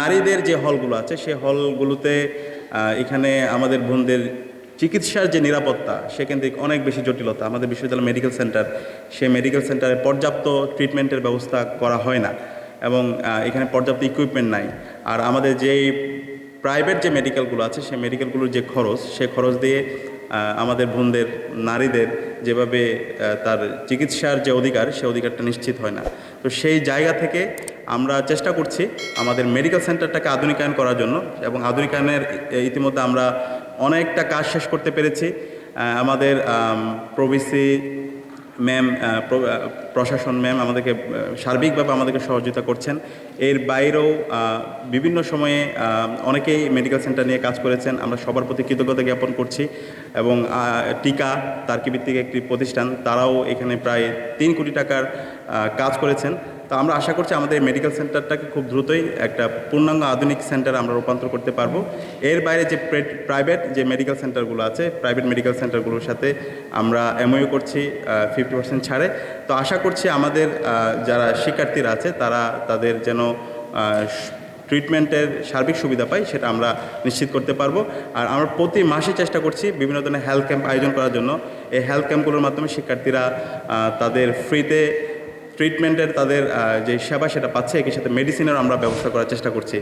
নারীদের যে হলগুলো আছে, সে হলগুলোতে এখানে আমাদের বোনদের চিকিৎসার যে নিরাপত্তা সেখান থেকে অনেক বেশি জটিলতা। আমাদের বিশ্ববিদ্যালয় মেডিকেল সেন্টার, সে মেডিকেল সেন্টারে পর্যাপ্ত ট্রিটমেন্টের ব্যবস্থা করা হয় না এবং এখানে পর্যাপ্ত ইকুইপমেন্ট নাই। আর আমাদের যেই প্রাইভেট যে মেডিকেলগুলো আছে সেই মেডিকেলগুলোর যে খরচ, সে খরচ দিয়ে আমাদের বোনদের, নারীদের যেভাবে তার চিকিৎসার যে অধিকার, সে অধিকারটা নিশ্চিত হয় না। তো সেই জায়গা থেকে আমরা চেষ্টা করছি আমাদের মেডিকেল সেন্টারটাকে আধুনিকায়ন করার জন্য এবং আধুনিকায়নের ইতিমধ্যে আমরা অনেকটা কাজ শেষ করতে পেরেছি। আমাদের প্রবিসি ম্যাম প্রশাসন ম্যাম আমাদেরকে সার্বিকভাবে আমাদেরকে সহযোগিতা করছেন। এর বাইরেও বিভিন্ন সময়ে অনেকেই মেডিকেল সেন্টার নিয়ে কাজ করেছেন। আমরা সবার প্রতি কৃতজ্ঞতা জ্ঞাপন করছি এবং টিকা তার্কি ভিত্তিক একটি প্রতিষ্ঠান, তারাও এখানে প্রায় তিন কোটি টাকার কাজ করেছেন। তো আমরা আশা করছি আমাদের মেডিকেল সেন্টারটাকে খুব দ্রুতই একটা পূর্ণাঙ্গ আধুনিক সেন্টার আমরা রূপান্তর করতে পারব। এর বাইরে যে প্রাইভেট যে মেডিকেল সেন্টারগুলো আছে প্রাইভেট মেডিকেল সেন্টারগুলোর সাথে আমরা এমওইউ করছি ফিফটি পার্সেন্ট ছাড়ে। তো আশা করছি আমাদের যারা শিক্ষার্থীরা আছে, তারা তাদের যেন ট্রিটমেন্টের সার্বিক সুবিধা পাই সেটা আমরা নিশ্চিত করতে পারব। আর আমরা প্রতি মাসে চেষ্টা করছি বিভিন্ন ধরনের হেলথ ক্যাম্প আয়োজন করার জন্য। এই হেলথ ক্যাম্পগুলোর মাধ্যমে শিক্ষার্থীরা তাদের ফ্রিতে ট্রিটমেন্টের তাদের যে সেবা সেটা পাচ্ছে একই সাথে মেডিসিনেরও আমরা ব্যবস্থা করার চেষ্টা করছি।